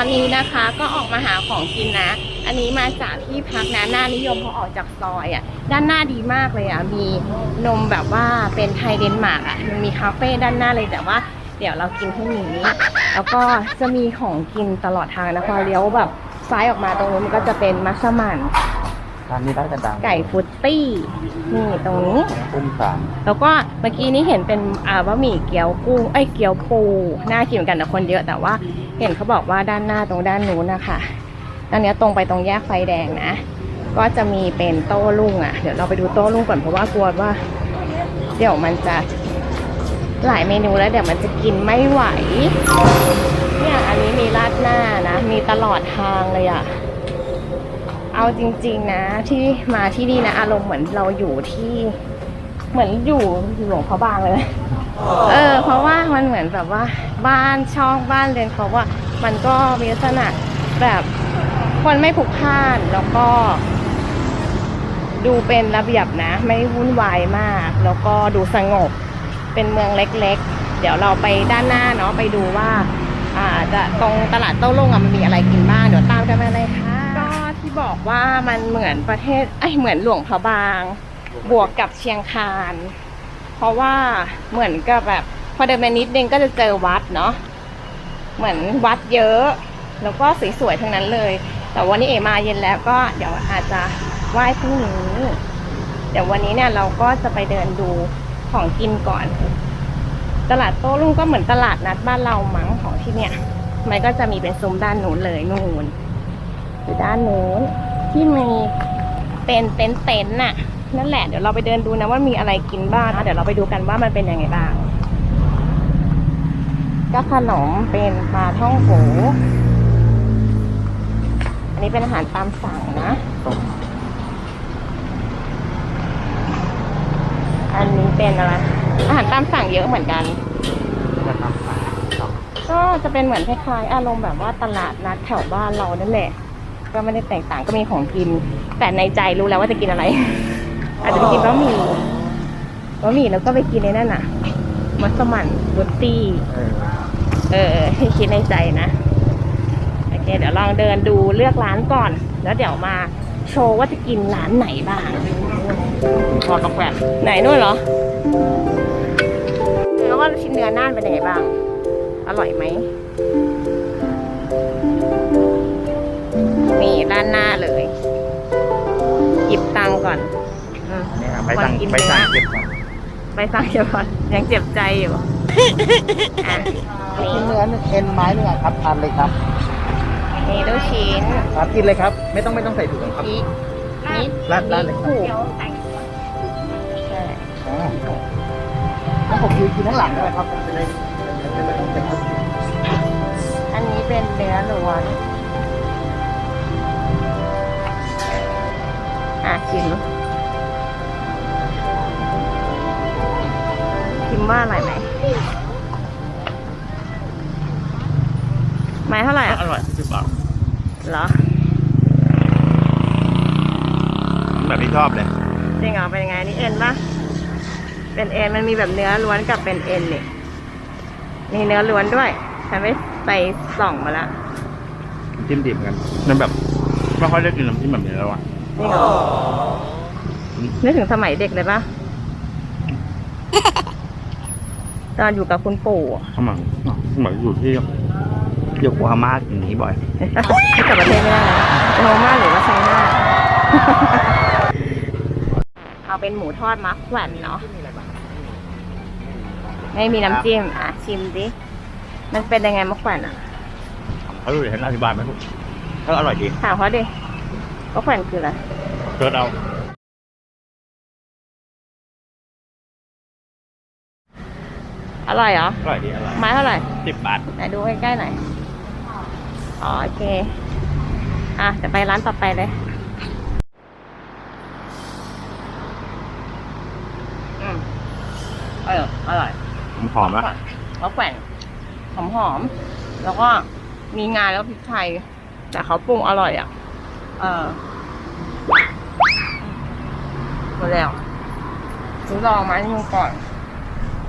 อนนี้นะคะก็ออกมาหาของกินนะ อันนี้มาจากที่พักนะหน้านิยมพอออกจากซอยอะ ด้านหน้าดีมากเลยอะ มีนมแบบว่าเป็นไทยเดนมาร์กอะ มันมีคาเฟ่ด้านหน้าเลยแต่ว่าเดี๋ยวเรากินที่นี้ แล้วก็จะมีของกินตลอดทางนะพอเลี้ยวแบบซ้ายออกมาตรงนู้นมันก็จะเป็นมัสมั่น ร้านนี้ร้านดังไก่ฟุตตี้นี่ตรงนี้อุ้มสามแล้วก็เมื่อกี้นี้เห็นเป็นอ่าบะหมี่เกี๊ยวกุ้งไอ้ยเกี๊ยวปูน่ากินเหมือนกันแต่คนเยอะแต่ว่า เห็นเขาบอกว่าด้านหน้าตรงด้านนู้นนะคะด้านเนี้ยตรงไปตรงแยกไฟแดงนะ ก็จะมีเป็นโต้รุ่งอะ เดี๋ยวเราไปดูโต้รุ่งก่อนเพราะว่ากลัวว่า เดี๋ยวมันจะหลายเมนูแล้วเดี๋ยวมันจะกินไม่ไหว เนี่ยอันนี้มีราดหน้านะ มีตลอดทางเลยอะ เอาจริง ๆ นะที่มาที่นี่นะอารมณ์เหมือนเราอยู่ที่เหมือนอยู่หลวงพระบางเลย เออ เพราะว่ามันเหมือนแบบว่าบ้านช่องบ้านเรือนเขาว่า มันก็มีลักษณะแบบคนไม่ผูกพล่านแล้วก็ ดูเป็นระเบียบนะ ไม่วุ่นวายมาก แล้วก็ดูสงบเป็นเมืองเล็กๆ เดี๋ยวเราไปด้านหน้าเนาะไปดูว่า อ่าจะตรงตลาดโต้รุ่งอะมันมีอะไรกินบ้างเดี๋ยวตามกันมาเลยค่ะก็ ที่บอกว่ามันเหมือนประเทศไอยเหมือนหลวงพระบาง บวกกับเชียงคาน เพราะว่าเหมือนกับแบบพอเดินไปนิดนึงก็จะเจอวัดเนาะเหมือนวัดเยอะ แล้วก็สวยๆทั้งนั้นเลย แต่วันนี้เอมาเย็นแล้วก็เดี๋ยวอาจจะไหว้พรุ่งนี้เดี๋ยววันนี้เนี่ยเราก็จะไปเดินดูของกินก่อน ตลาดโต้รุ่งก็เหมือนตลาดนัดบ้านเรามั้งของที่เนี่ย มันก็จะมีเป็นซุ้มด้านนู้นเลยนู่น อยู่ด้านนู้นที่มีเป็นเต็นท์เต็นท์น่ะ นั่นแหละเดี๋ยวเราไปเดินดูนะว่ามีอะไรกินบ้างนะเดี๋ยวเราไปดูกันว่ามันเป็นยังไงบ้างก็ขนมเป็นปลาท่องโกอันนี้เป็นอาหารตามสั่งนะ อันนี้เป็นอะไร อาหารตามสั่งเยอะเหมือนกันจะทำสามสองก็จะเป็นเหมือนคล้ายๆอารมณ์แบบว่าตลาดนัดแถวบ้านเรานั่นแหละ ก็ไม่ได้แตกต่างก็มีของกิน แต่ในใจรู้แล้วว่าจะกินอะไร อาจจะไปกินบะหมี่บะหมี่แล้วก็ไปกินในนั่นน่ะ มัสมั่นบุตตี้ เออเออที่คิดในใจนะ โอเค เดี๋ยวลองเดินดูเลือกร้านก่อน แล้วเดี๋ยวมาโชว์ว่าจะกินร้านไหนบ้างทอดต้องแปดไหนนู่นเหรอแล้วว่าชิ้นเนื้อน่านเป็นยังไงบ้าง อร่อยไหม ตังค์ก่อนอืมนี่ครับไปวันสั่งกินไปสั่งเนื้อเก็บก่อนไปสั่งเดี๋ยวก่อนยังเจ็บใจอยู่อะนี่ชิ้นเนื้อหนึ่งเอ็นไม้หนึ่งอะครับทานเลยครับนี่ลูกชิ้นครับกินเลยครับ ไม่ต้องไม่ต้องใส่ถุงครับอีนี่ราดราดเลยครับผูกใช่อ๋อแล้วผมยืนกินข้างหลังได้ไหมครับผมจะได้จะได้ไม่ต้องเจ็บครับอันนี้เป็นเนื้อล้วน อะชิมชิมว่าอร่อยไหมไม้เท่าไหร่อะอร่อยสิบบาทเหรอ แบบที่ชอบเลย จริงเหรอเป็นยังไงนี่เอ็นปะเป็นเอ็นมันมีแบบเนื้อล้วนกับเป็นเอ็นนี่มีเนื้อล้วนด้วย ฉันไปไปส่องมาละจิ้มดิบกัน มันแบบไม่ค่อยได้กินน้ำจิ้มแบบนี้แล้วอะ จริงเหรอนึกถึงสมัยเด็กเลยปะตอนอยู่กับคุณปู่อะสมัยเหมือนอยู่ที่โยโกฮาม่าอย่างนี้บ่อยที่กลับประเทศไม่ได้นะโนมาหรือว่าไชน่าเอาเป็นหมูทอดมักแหวนเนาะไม่มีน้ำจิ้มอะชิมดิมันเป็นยังไงมักแหวนอะเขาดูเห็นอธิบายไหมลูกก็อร่อยดีถามเขาดิมั กแหวนคืออะไรเกิดเอาอร่อยเหรออร่อยดีอร่อยไม้เท่าไหร่สิบบาท ไหนดูใกล้ๆหน่อยอ๋อโอเค อะจะไปร้านต่อไปเลยอืมอร่อยอร่อยหอมๆนะมะแขวนหอมหอมๆแล้วก็มีงาแล้วพริกไทย แต่เขาปรุงอร่อยอะ เออหมดแล้วซื้อลองมาที่มึงก่อน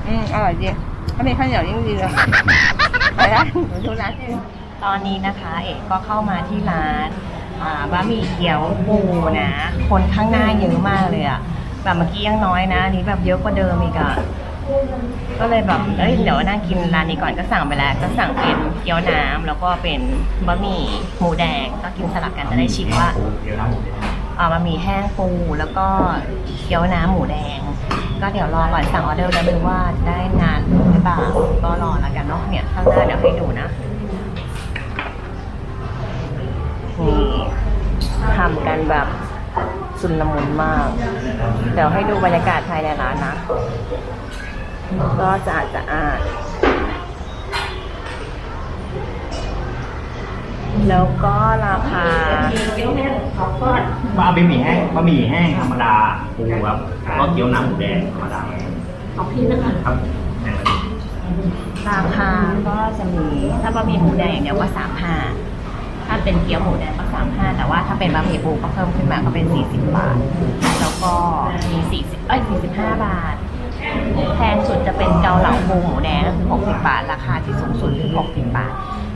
อืมอร่อยดีถ้ามีข้าวเหนียวยิ่งดีเลยไปละหนูดูร้านที่ตอนนี้นะคะเอกก็เข้ามาที่ร้านบะหมี่เกี๊ยวปูนะ คนข้างหน้าเยอะมากเลยอะแบบเมื่อกี้ยังน้อยนะอันนี้แบบเยอะกว่าเดิมอีกอะ ก็เลยแบบเอ้ยเดี๋ยวนั่งกินร้านนี้ก่อนก็สั่งไปแล้ว ก็สั่งเป็นเกี๊ยวน้ำแล้วก็เป็นบะหมี่หมูแดง ก็กินสลับกันจะได้ชิมว่าเอาบะหมี่แห้งปูแล้วก็เกี๊ยวน้ำหมูแดง ก็เดี๋ยวรอก่อนสั่งออเดอร์แล้วไม่รู้ว่าได้นานหรือเปล่าก็รอแล้วกันเนาะเนี่ยข้างหน้าเดี๋ยวให้ดูนะนี่ทำกันแบบสุนละมุนมาก เดี๋ยวให้ดูบรรยากาศภายในร้านนะ ก็จะอาจจะอาด แล้วก็ราคาบะหมี่แห้งบะหมี่แห้งธรรมดาปูครับแล้วก็เกี๊ยวน้ำหมูแดงธรรมดาของพี่นะคะครับราคาก็จะมีถ้าบะหมี่หมูแดงอย่างเดียวก็สามห้าถ้าเป็นเกี๊ยวหมูแดงก็สามห้าแต่ว่าถ้าเป็นบะหมี่ปูก็เพิ่มขึ้นมาก็เป็นสี่สิบบาท แล้วก็มีสี่สิบเอ้ยสี่สิบห้าบาท แพงสุดจะเป็นเกาเหลาปูหมูแดงก็คือหกสิบาท ราคาที่สูงสุดคือหกสิบาท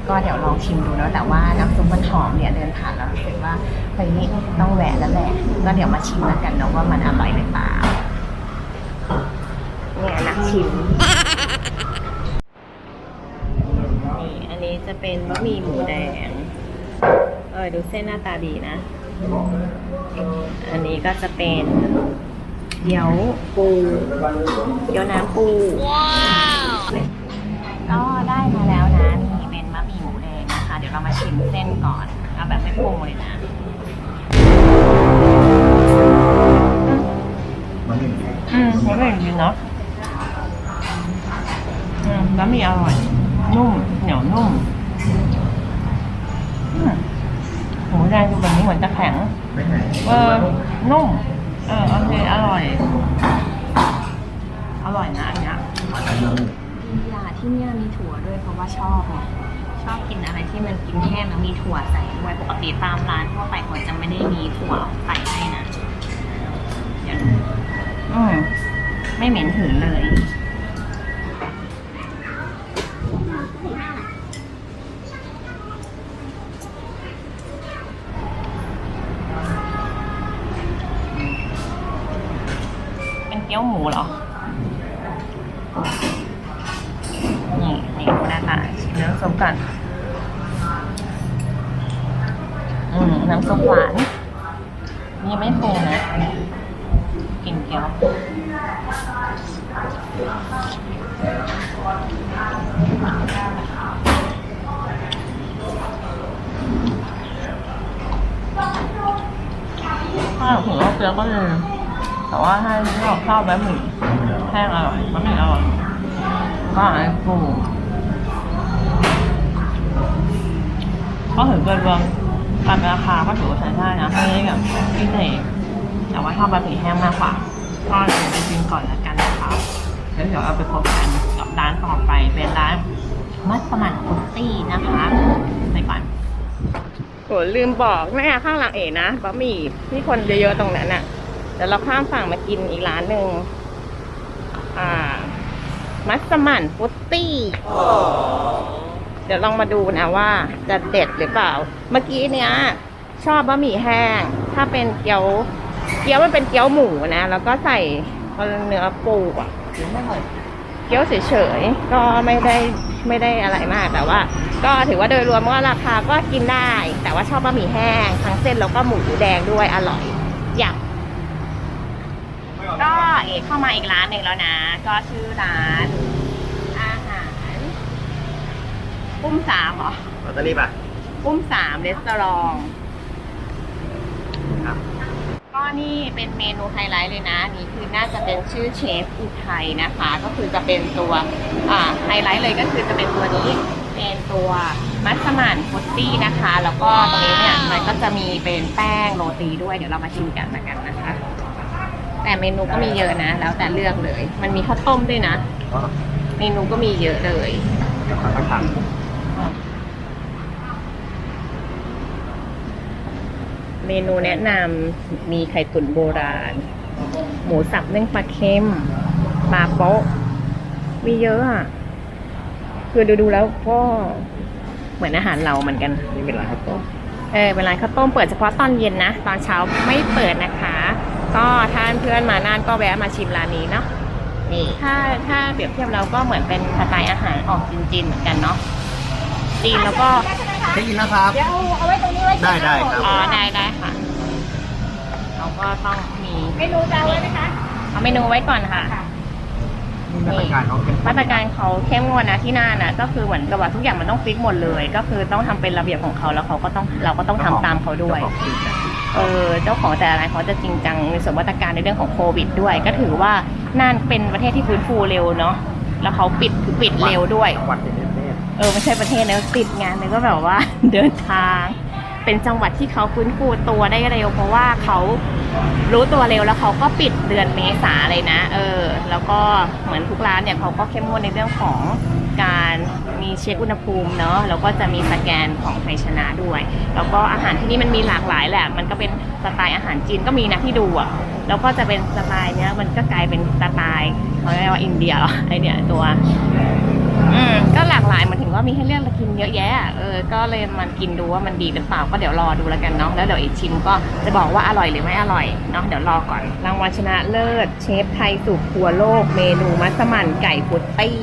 ก็เดี๋ยวลองชิมดูนะแต่ว่าน้ำซุปมันหอมเนี่ยเดินผ่านแล้วรู้สึกว่าเฮ้ยนี่ต้องแหวะแล้วแหละก็เดี๋ยวมาชิมแล้วกันเนาะว่ามันอร่อยหรือเปล่าเนี่ยนักชิมนี่อันนี้จะเป็นบะหมี่หมูแดงเออดูเส้นหน้าตาดีนะ อันนี้ก็จะเป็น เกี๊ยวปูเกี๊ยวน้ำปูก็ได้มาแล้วนะนี่เป็นบะหมี่หมูแดงนะคะ เดี๋ยวเรามาชิมเส้นก่อนเอาแบบไม่ปรุงเลยนะบะหมี่แห้งอืมบะหมี่จริงเนาะอืมบะหมี่อร่อย นุ่ม เหนียวนุ่มอืมหมูแดงดูแบบนี้เหมือนจะแข็งไม่แห้งเออนุ่ม เออโอเคอร่อย อร่อยนะอันเนี้ยดีอะที่เนี่ยมีถั่วด้วยเพราะว่าชอบไงชอบกินอะไรที่มันกินแห้งแล้วมีถั่วใส่ด้วยปกติตามร้านทั่วไปเขาจะไม่ได้มีถั่วใส่ให้นะเดี๋ยวดูอืมไม่เหม็นหืนเลย เกี๊ยวหมูเหรอนี่นี่หน้าตาชิมน้ำซุปกันอืมน้ำซุปหวานนี่ไม่ปรุงนะกินเกี๊ยวถ้าถึงเราเกี๊ยวก็เลย แต่ว่าถ้าเราชอบแบบหมี่แห้งอร่อยบะหมี่อร่อยก็ไอ้ปูก็ถือเป็นรวมตามราคาก็ถือว่าใช้ได้นะไม่ได้แบบพิเศษแต่ว่าชอบบะหมี่แห้งมากกว่าก็เดี๋ยวไปกินก่อนแล้วกันนะคะแล้วเดี๋ยวเราไปพบกันกับร้านต่อไปเป็นร้านมัสมั่นคุตตี้นะคะไปก่อนโหลืมบอกแม่ข้างหลังเอ๋นะบะหมี่ที่คนเยอะๆตรงนั้นน่ะ เดี๋ยวเราข้ามฝั่งมากินอีกร้านหนึ่งอ่า มัสมั่นฟุตตี้เดี๋ยวลองมาดูนะว่าจะเด็ดหรือเปล่า เมื่อกี้เนี้ยชอบบะหมี่แห้ง ถ้าเป็นเกี๊ยว เกี๊ยวมันเป็นเกี๊ยวหมูนะ แล้วก็ใส่เนื้อปูอะเกี๊ยวเฉยๆ ก็ไม่ได้ไม่ได้อะไรมากแต่ว่า ก็ถือว่าโดยรวมว่าราคาก็กินได้ แต่ว่าชอบบะหมี่แห้ง ทั้งเส้นแล้วก็หมูแดงด้วยอร่อย อยาก ก็เอกเข้ามาอีกร้านหนึ่งแล้วนะ ก็ชื่อร้านอาหารปุ้มสามเหรอลอตเตอรี่ป่ะปุ้มสามเรสตอรองครับก็นี่เป็นเมนูไฮไลท์เลยนะนี่คือน่าจะเป็นชื่อเชฟอุทัยนะคะ ก็คือจะเป็นตัวอ่าไฮไลท์เลยก็คือจะเป็นตัวนี้เป็นตัวมัสมั่นฟุตตี้นะคะ แล้วก็ตรงนี้เนี่ยมันก็จะมีเป็นแป้งโรตีด้วยเดี๋ยวเรามาชิมกันละกันนะคะ แต่เมนูก็มีเยอะนะ แล้วแต่เลือกเลย มันมีข้าวต้มด้วยนะก็เมนูก็มีเยอะเลยราคาต่างเมนูแนะนำมีไข่ตุ๋นโบราณ หมูสับนึ่งปลาเค็มปลาโป๊ะ มีเยอะอะ คือดูดูๆแล้วก็เหมือนอาหารเราเหมือนกัน นี่เป็นร้านข้าวต้ม เออเป็นร้านข้าวต้มเปิดเฉพาะตอนเย็นนะ ตอนเช้าไม่เปิดนะคะ ก็ถ้าเพื่อนมาน่านก็แวะมาชิมร้านนี้เนาะนี่ถ้าถ้าเปรียบเทียบเราก็เหมือนเป็นสไตล์อาหารออกจีนๆเหมือนกันเนาะจีนแล้วก็ได้ยินแล้วครับ เดี๋ยวเอาไว้ตรงนี้ไว้ได้ได้ครับ อ๋อได้ได้ค่ะ เราก็ต้องมีเมนูจะเอาไว้ไหมคะเอาเมนูไว้ก่อนค่ะนี่ มาตรการเขาเป็นมาตรการเขาเข้มงวดนะที่น่านนะก็คือเหมือนกับว่าทุกอย่างมันต้องฟิกหมดเลย ก็คือต้องทำเป็นระเบียบของเขาแล้วเขาก็ต้องเราก็ต้องทำตามเขาด้วยจ้ของที่เนี่ยเออเจ้าของแต่ละรายเขาจะจริงจังในส่วนมาตรการในเรื่องของโควิด ด้วย ก็ถือว่าน่านเป็นประเทศที่ฟื้นฟูเร็วเนาะแล้วเขาปิดคือปิดเร็วด้วยจังหวัดเป็นประเทศเออไม่ใช่ประเทศนะติดงานเลยก็แบบว่าเดินทาง เป็นจังหวัดที่เขาฟื้นฟูตัวได้เร็วเพราะว่าเขา รู้ตัวเร็วแล้วเขาก็ปิดเดือนเมษาเลยนะ เออ แล้วก็เหมือนทุกร้านเนี่ยเขาก็เข้มงวดในเรื่องของการมีเช็คอุณหภูมิเนาะแล้วก็จะมีสแกนของไทยชนะด้วย แล้วก็อาหารที่นี่มันมีหลากหลายแหละ มันก็เป็นสไตล์อาหารจีนก็มีนะที่ดูอะแล้วก็จะเป็นสไตล์เนี้ยมันก็กลายเป็นสไตล์เขาเรียกว่าอินเดียหรอไอเนี่ยตัว อืมก็หลากหลายหมันถึงว่ามีให้เลือกกินเยอะแยะอะเออก็เลยมันกินดูว่ามันดีหรือเปล่าก็เดี๋ยวรอดูแล้วกันเนาะแล้วเดี๋ยวอีกชิมก็จะบอกว่าอร่อยหรือไม่อร่อยเนาะเดี๋ยวรอก่อนรางวัลชนะเลิศเชฟไทยสู่ครัวโลก เมนูมัสมั่นไก่พุตตี้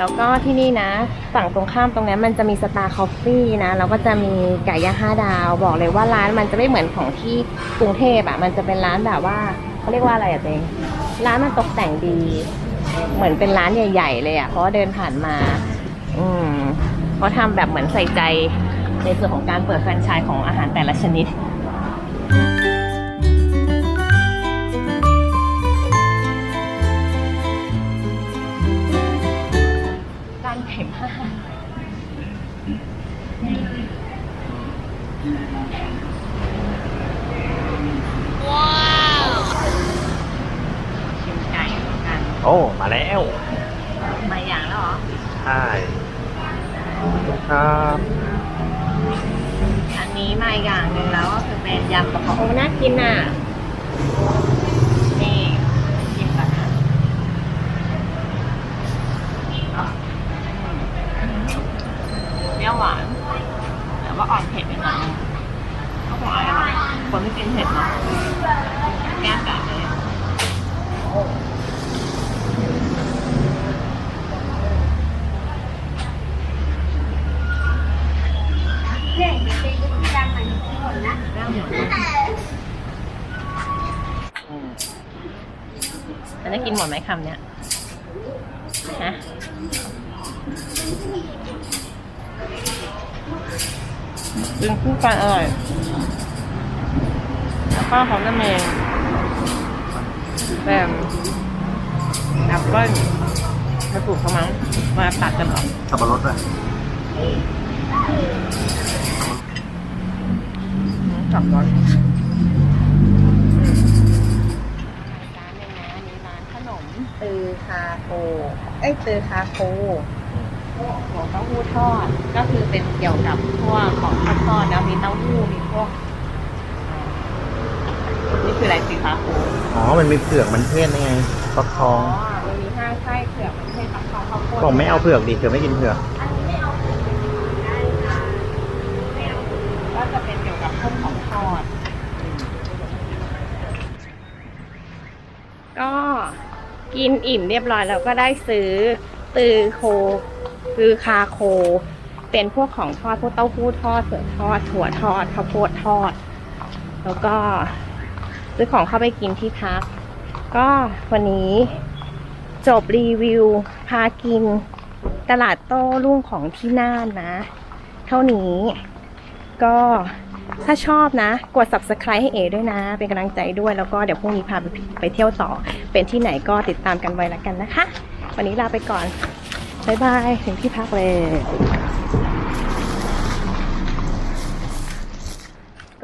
แล้วก็ที่นี่นะ ฝั่งตรงข้ามตรงนั้นมันจะมีสตาร์คอฟฟี่นะแล้วก็จะมีไก่ย่างห้าดาว บอกเลยว่าร้านมันจะไม่เหมือนของที่กรุงเทพอะมันจะเป็นร้านแบบว่าเขาเรียกว่าอะไรอะเจงร้านมันตกแต่งดี เหมือนเป็นร้านใหญ่ ๆ เลยอะเพราะว่าเดินผ่านมา อืมเขาทำแบบเหมือนใส่ใจในส่วนของการเปิดแฟรนไชส์ของอาหารแต่ละชนิด แล้ว มาอย่างแล้วเหรอ ใช่ขอบคุณครับ อันนี้มาอีกอย่างหนึ่งแล้วก็คือเป็นยำกระเพาะโอ้น่ากินอะ นี่ชิมก่อนนะเปรี้ยวหวาน แต่ว่าอ่อนเผ็ดไปหน่อยนึงก็หวานอร่อยคนไม่กินเผ็ดเนาะแก้มกัดเลย เนี่ยเดี๋ยวไปดูที่ร้านใหม่ที่หมดนะ แก้มหมดเลยอืม อันนี้กินหมดไหมคำเนี้ยฮะกินคู่กันอร่อยแล้วก็เขาจะมีแบบแอปเปิ้ลมาปลูกเขามั้งมาตัดกันเหรอสับปะรดอะสับร้อ ตือคาโคเอ้ยตือคาโคหัวเต้าหู้ทอด ก็คือเป็นเกี่ยวกับพวกของทอดทอดแล้วมีเต้าหู้มีพวกอ่านี่คืออะไรตือคาโคอ๋อ มันมีเผือกมันเทศยังไงฟักทองมันมีห้าไส้เผือกประเภทฟักทองข้าวโพดบอกไม่เอาเผือกดิเผือกไม่กินเผือกอันนี้ไม่เอาได้ค่ะไม่เอาก็จะเป็นเกี่ยวกับพวกของทอด ก็ กินอิ่มเรียบร้อยแล้วก็ได้ซื้อตือโคคือคาโค เป็นพวกของทอดพวกเต้าหู้ทอดเผือกทอดถั่วทอดข้าวโพดทอด แล้วก็ซื้อของเข้าไปกินที่พัก ก็วันนี้จบรีวิว พากินตลาดโต้รุ่งของที่น่านนะ เท่านี้ก็ ถ้าชอบนะ กด subscribe ให้เอด้วยนะ เป็นกำลังใจด้วยแล้วก็เดี๋ยวพรุ่งนี้พาไปไปเที่ยวต่อ เป็นที่ไหนก็ติดตามกันไว้ล้วกันนะคะ วันนี้ลาไปก่อนบ๊ายบายถึงที่พักเลย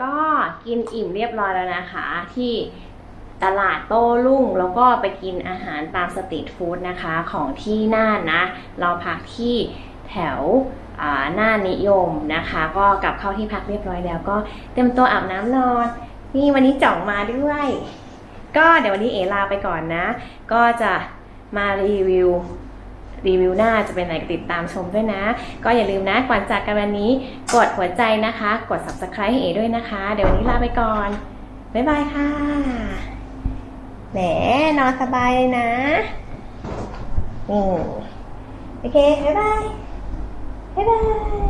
ก็กินอิ่มเรียบร้อยแล้วนะคะ ที่ตลาดโต้รุ่งแล้วก็ไปกินอาหารตามสตรีทฟู้ดนะคะของที่น่านนะ เราพักที่แถว อ่าน่านิยมนะคะ ก็กลับเข้าที่พักเรียบร้อยแล้วก็เตรียมตัวอาบน้ำนอน นี่วันนี้จ่องมาด้วย ก็เดี๋ยววันนี้เอลาไปก่อนนะ ก็จะมารีวิวรีวิวหน้าจะเป็นไหนก็ติดตามชมด้วยนะ ก็อย่าลืมนะก่อนจากกันวันนี้ กดหัวใจนะคะ กด subscribe ให้เอด้วยนะคะ เดี๋ยววันนี้ลาไปก่อน บ๊ายบายค่ะ แหมนอนสบายเลยนะ นี่ โอเค บ๊ายบาย บ๊ายบาย